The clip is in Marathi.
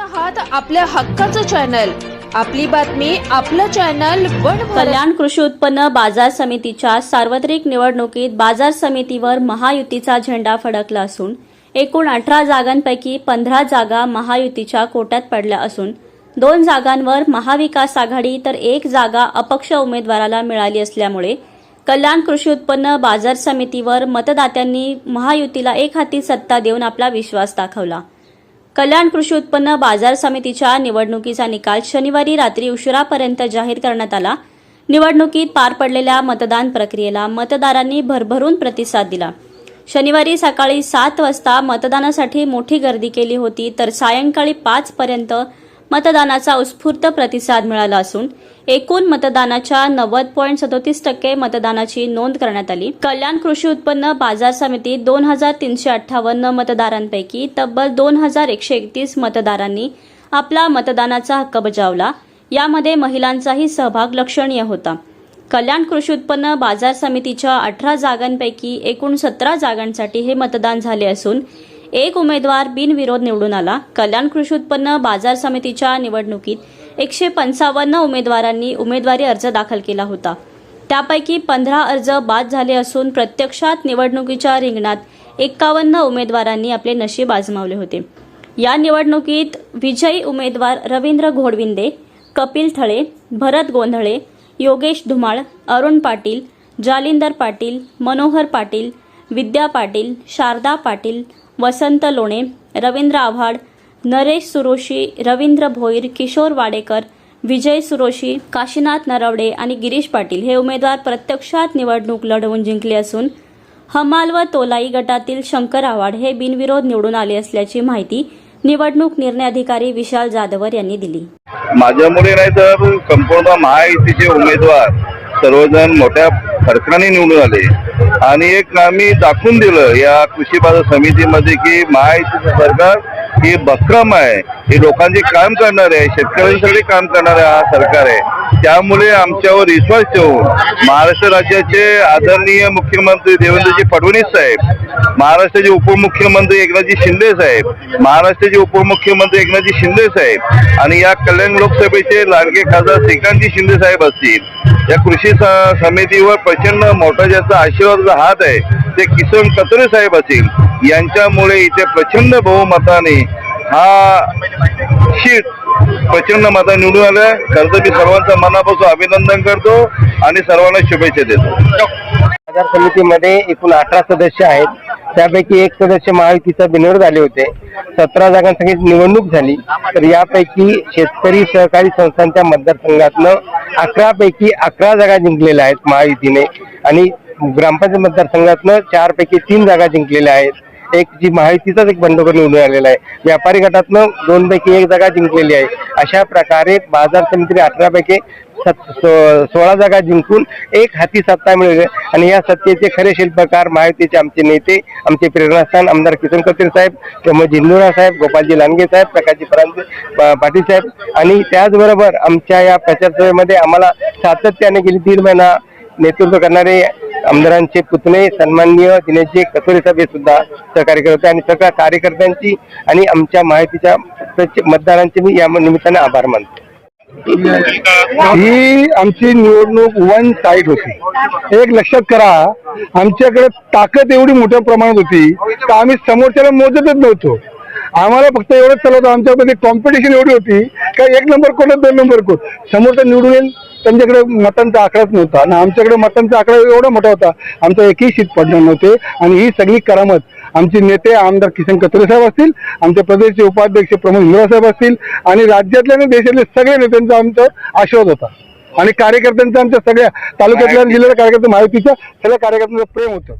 आहात आपल्या हक्काचं चॅनल. आपली बातमी आपलं चॅनल वन कल्याण कृषी उत्पन्न बाजार समितीच्या सार्वत्रिक निवडणुकीत बाजार समितीवर महायुतीचा झेंडा फडकला असून एकूण अठरा जागांपैकी पंधरा जागा महायुतीच्या कोट्यात पडल्या असून दोन जागांवर महाविकास आघाडी तर एक जागा अपक्ष उमेदवाराला मिळाली असल्यामुळे कल्याण कृषी उत्पन्न बाजार समितीवर मतदात्यांनी महायुतीला एक हाती सत्ता देऊन आपला विश्वास दाखवला. कल्याण कृषी उत्पन्न बाजार समितीच्या निवडणुकीचा निकाल शनिवारी रात्री उशिरापर्यंत जाहीर करण्यात आला. निवडणुकीत पार पडलेल्या मतदान प्रक्रियेला मतदारांनी भरभरून प्रतिसाद दिला. शनिवारी सकाळी सात वाजता मतदानासाठी मोठी गर्दी केली होती तर सायंकाळी पाचपर्यंत पर्यंत मतदानाचा उत्स्फूर्त प्रतिसाद मिळाला असून एकूण मतदानाच्या नव्वद पॉईंट सदोतीस टक्के मतदानाची नोंद करण्यात आली. कल्याण कृषी उत्पन्न बाजार समिती दोन हजार तीनशे अठ्ठावन्न मतदारांपैकी तब्बल दोन हजार एकशे एकतीस मतदारांनी आपला मतदानाचा हक्क बजावला. यामध्ये महिलांचाही सहभाग लक्षणीय होता. कल्याण कृषी उत्पन्न बाजार समितीच्या अठरा जागांपैकी एकूण सतरा जागांसाठी हे मतदान झाले असून एक उमेदवार बिनविरोध निवडून आला. कल्याण कृषी उत्पन्न बाजार समितीच्या निवडणुकीत एकशे पंचावन्न उमेदवारांनी उमेदवारी अर्ज दाखल केला होता. त्यापैकी पंधरा अर्ज बाद झाले असून प्रत्यक्षात निवडणुकीच्या रिंगणात एक्कावन्न उमेदवारांनी आपले नशीब आजमावले होते. या निवडणुकीत विजयी उमेदवार रवींद्र घोडविंदे कपिल थळे भरत गोंधळे योगेश धुमाळ अरुण पाटील जालिंदर पाटील मनोहर पाटील विद्या पाटील शारदा पाटील वसंत लोणे रवींद्र आव्हाड नरेश सुरोशी रवींद्र भोईर किशोर वाडेकर विजय सुरोशी काशीनाथ नरवडे आणि गिरीश पाटील हे उमेदवार प्रत्यक्षात निवडणूक लढवून जिंकले असून हमाल व तोलाई गटातील शंकर आव्हाड हे बिनविरोध निवडून आले असल्याची माहिती निवडणूक निर्णय अधिकारी विशाल जाधवर यांनी दिली. माझ्यामुळे नाही तर संपूर्ण महायुतीचे उमेदवार सर्वजण मोठ्या फरकाने निवडून आले. आणि एक आम्ही दाखवून दिलं या कृषी बाजार समितीमध्ये की महायुतीचं सरकार हे बक्रम आहे. हे लोकांचे काम करणार आहे शेतकऱ्यांसाठी काम करणार हा सरकार आहे. त्यामुळे आमच्यावर विश्वास ठेवून महाराष्ट्र राज्याचे आदरणीय मुख्यमंत्री देवेंद्रजी फडणवीस साहेब महाराष्ट्राचे उपमुख्यमंत्री एकनाथजी शिंदे साहेब महाराष्ट्राचे उपमुख्यमंत्री एकनाथजी शिंदे साहेब आणि या कल्याण लोकसभेचे लाडके खासदार श्रीकांतजी शिंदे साहेब असतील. या कृषी समितीवर प्रचंड मोठा ज्याचा आशीर्वादाचा हात आहे ते किसन कतरे साहेब असतील. यांच्यामुळे इथे प्रचंड बहुमताने हा शीट प्रचंड मता निवडून आल्या. खरं तर मी सर्वांचं मनापासून अभिनंदन करतो आणि सर्वांना शुभेच्छा देतो. बाजार समितीमध्ये एकूण अठरा सदस्य आहेत. त्यापैकी एक सदस्य महायुतीचा बिनविरोध आले होते. सतरा जागांसाठी निवडणूक झाली. तर यापैकी शेतकरी सहकारी संस्थांच्या मतदारसंघातनं अकरा पैकी अकरा जागा जिंकलेल्या आहेत महायुतीने. आणि ग्रामपंचायत मतदारसंघातनं चार पैकी तीन जागा जिंकलेल्या आहेत. एक जी महायुतीचाच एक बंडखोर निवडून आलेला आहे. व्यापारी गटातनं दोन पैकी एक जागा जिंकलेली आहे. अशा प्रकारे बाजार समितीने अठरा पैकी सत- सो- सोळा जागा जिंकून एक हाती सत्ता मिळवली आणि या सत्तेचे खरे शिल्पकार महायुतीचे आमचे नेते आमचे प्रेरणास्थान आमदार किसन कत्रे साहेब प्रमोद इंदुरा साहेब गोपालजी लांडगे साहेब प्रकाशजी परांजे पाटील साहेब. आणि त्याचबरोबर आमच्या या प्रचारसभेमध्ये आम्हाला सातत्याने गेली दीड महिना नेतृत्व करणारे आमदारांचे पुतणे सन्माननीय दिनेशजी कसोरे साहेब हे सुद्धा सहकार्य करत होते आणि सगळ्या कार्यकर्त्यांची आणि आमच्या माहितीच्या मतदारांचे मी या निमित्ताने आभार मानतो. ही आमची निवडणूक वन साईड होती. एक लक्षात करा आमच्याकडे ताकद एवढी मोठ्या प्रमाणात होती का आम्ही समोरच्याला मोजतच नव्हतो. आम्हाला फक्त एवढंच चालवतं. आमच्यामध्ये कॉम्पिटिशन एवढी होती का एक नंबर कोण दोन नंबर कोण? समोरचा निवडून येईल. त्यांच्याकडे मतांचा आकडाच नव्हता. आणि आमच्याकडे मतांचा आकडा एवढा मोठा होता आमचा एकही शीत पडणार नव्हते. आणि ही सगळी करामत आमचे नेते आमदार किसन कत्रे साहेब असतील आमचे प्रदेशचे उपाध्यक्ष प्रमोद इंद्रा साहेब असतील आणि राज्यातल्या आणि देशातल्या सगळ्या नेत्यांचा आमचा आशीर्वाद होता. आणि कार्यकर्त्यांचा आमच्या सगळ्या तालुक्यातल्या आणि जिल्ह्यातल्या कार्यकर्ते माहितीच्या सगळ्या कार्यकर्त्यांचं प्रेम होतं.